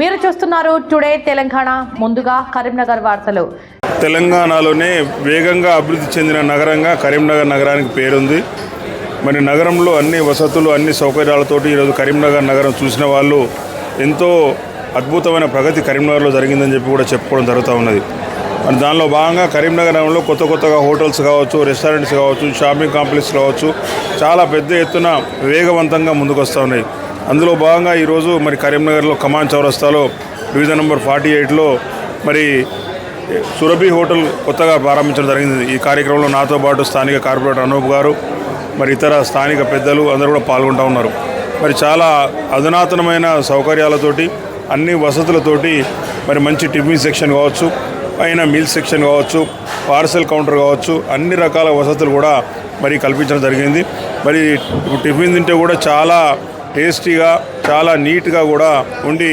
మీరు చూస్తున్నారు టుడే తెలంగాణ ముందుగా కరీంనగర్ వార్తలు. తెలంగాణలోనే వేగంగా అభివృద్ధి చెందిన నగరంగా కరీంనగర్ నగరానికి పేరుంది. మరి నగరంలో అన్ని వసతులు అన్ని సౌకర్యాలతోటి ఈరోజు కరీంనగర్ నగరం చూసిన వాళ్ళు ఎంతో అద్భుతమైన ప్రగతి కరీంనగర్లో జరిగిందని చెప్పి కూడా చెప్పుకోవడం జరుగుతూ ఉన్నది. మరి దానిలో భాగంగా కరీంనగర్ నగరంలో కొత్త కొత్తగా హోటల్స్ కావచ్చు రెస్టారెంట్స్ కావచ్చు షాపింగ్ కాంప్లెక్స్ కావచ్చు చాలా పెద్ద ఎత్తున వేగవంతంగా ముందుకు వస్తూ ఉన్నాయి. అందులో భాగంగా ఈరోజు మరి కరీంనగర్లో కమాన్ చౌరస్తాలో డివిజన్ నెంబర్ ఫార్టీ ఎయిట్లో మరి సురభి హోటల్ కొత్తగా ప్రారంభించడం జరిగింది. ఈ కార్యక్రమంలో నాతో పాటు స్థానిక కార్పొరేటర్ అనూప్ గారు మరి ఇతర స్థానిక పెద్దలు అందరూ కూడా పాల్గొంటూ ఉన్నారు. మరి చాలా అధునాతనమైన సౌకర్యాలతోటి అన్ని వసతులతోటి మరి మంచి టిఫిన్ సెక్షన్ కావచ్చు పైన మీల్ సెక్షన్ కావచ్చు పార్సల్ కౌంటర్ కావచ్చు అన్ని రకాల వసతులు కూడా మరి కల్పించడం జరిగింది. మరి ఇప్పుడు టిఫిన్ తింటే కూడా చాలా టేస్టీగా చాలా నీట్గా కూడా ఉండి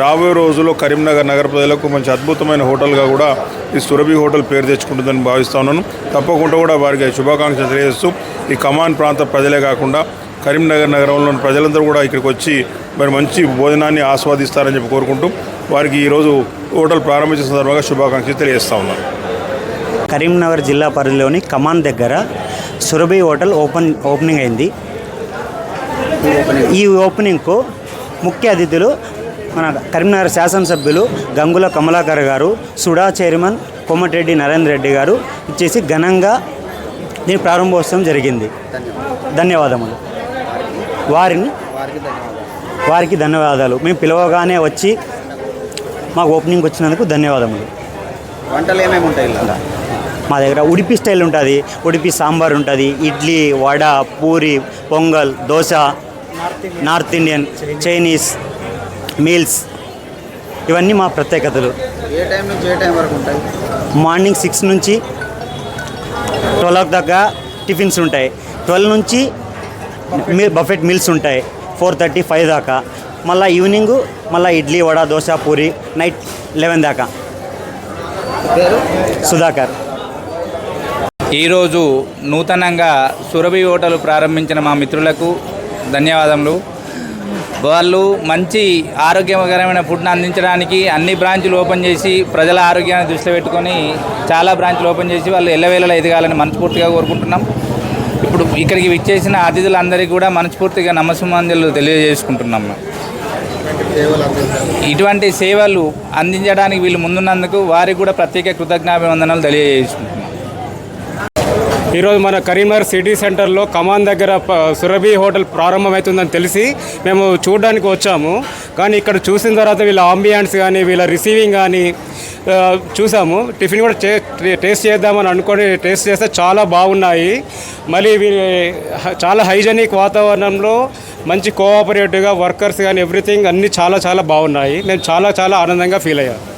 రాబోయే రోజుల్లో కరీంనగర్ నగర ప్రజలకు మంచి అద్భుతమైన హోటల్గా కూడా ఈ సురభి హోటల్ పేరు తెచ్చుకుంటుందని భావిస్తా ఉన్నాను. తప్పకుండా కూడా వారికి శుభాకాంక్షలు తెలియజేస్తూ ఈ కమాన్ ప్రాంత ప్రజలే కాకుండా కరీంనగర్ నగరంలోని ప్రజలందరూ కూడా ఇక్కడికి వచ్చి మరి మంచి భోజనాన్ని ఆస్వాదిస్తారని చెప్పి కోరుకుంటూ వారికి ఈరోజు హోటల్ ప్రారంభించిన సందర్భంగా శుభాకాంక్షలు తెలియజేస్తా ఉన్నాను. కరీంనగర్ జిల్లా పరిధిలోని కమాన్ దగ్గర సురభి హోటల్ ఓపెన్ ఓపెనింగ్ అయింది. ఈ ఓపెనింగ్కు ముఖ్య అతిథులు మన కరీంనగర్ శాసనసభ్యులు గంగుల కమలాకర్ గారు సుడా చైర్మన్ కోమటిరెడ్డి నరేంద్ర రెడ్డి గారు ఇచ్చేసి ఘనంగా దీని ప్రారంభోత్సవం జరిగింది. ధన్యవాదములు. వారిని వారికి ధన్యవాదాలు. మేము పిలవగానే వచ్చి మాకు ఓపెనింగ్ వచ్చినందుకు ధన్యవాదములు. వంటలు ఏమేమి ఉంటాయి మా దగ్గర ఉడిపి స్టైల్ ఉంటుంది. ఉడిపి సాంబార్ ఉంటుంది. Idli vada puri pongal dosa north Indian Chinese meals ఇవన్నీ మా ప్రత్యేకతలు. ఏ టైం నుంచి ఏ టైం వరకు ఉంటాయి? మార్నింగ్ సిక్స్ నుంచి ట్వెల్వ్ ఓ దాకా టిఫిన్స్ ఉంటాయి. ట్వెల్వ్ నుంచి మీ బఫెట్ మీల్స్ ఉంటాయి. ఫోర్ థర్టీ ఫైవ్ దాకా. మళ్ళీ ఈవినింగ్ మళ్ళీ ఇడ్లీ వడ దోశ పూరి నైట్ లెవెన్ దాకా. సుధాకర్. ఈరోజు నూతనంగా సురభి హోటల్ ప్రారంభించిన మా మిత్రులకు ధన్యవాదములు. వాళ్ళు మంచి ఆరోగ్యకరమైన ఫుడ్ను అందించడానికి అన్ని బ్రాంచులు ఓపెన్ చేసి ప్రజల ఆరోగ్యాన్ని దృష్టిలో పెట్టుకొని చాలా బ్రాంచ్లు ఓపెన్ చేసి వాళ్ళు ఎల్లవేళలా ఎదగాలని మనస్ఫూర్తిగా కోరుకుంటున్నాం. ఇప్పుడు ఇక్కడికి విచ్చేసిన అతిథులందరికీ కూడా మనస్ఫూర్తిగా నమస్సుమాంజలు తెలియజేసుకుంటున్నాం. ఇటువంటి సేవలు అందించడానికి వీళ్ళు ముందున్నందుకు వారికి కూడా ప్రత్యేక కృతజ్ఞాభివందనలు తెలియజేసుకుంటున్నాం. ఈరోజు మన కరీంనగర్ సిటీ సెంటర్లో కమాన్ దగ్గర సురభి హోటల్ ప్రారంభమవుతుందని తెలిసి మేము చూడడానికి వచ్చాము. కానీ ఇక్కడ చూసిన తర్వాత వీళ్ళ ఆంబియన్స్ కానీ వీళ్ళ రిసీవింగ్ కానీ చూసాము. టిఫిన్ కూడా టేస్ట్ చేద్దామని అనుకొని టేస్ట్ చేస్తే చాలా బాగున్నాయి. మళ్ళీ చాలా హైజెనిక్ వాతావరణంలో మంచి కోఆపరేటివ్గా వర్కర్స్ కానీ ఎవ్రీథింగ్ అన్నీ చాలా చాలా బాగున్నాయి. మేము చాలా చాలా ఆనందంగా ఫీల్ అయ్యాము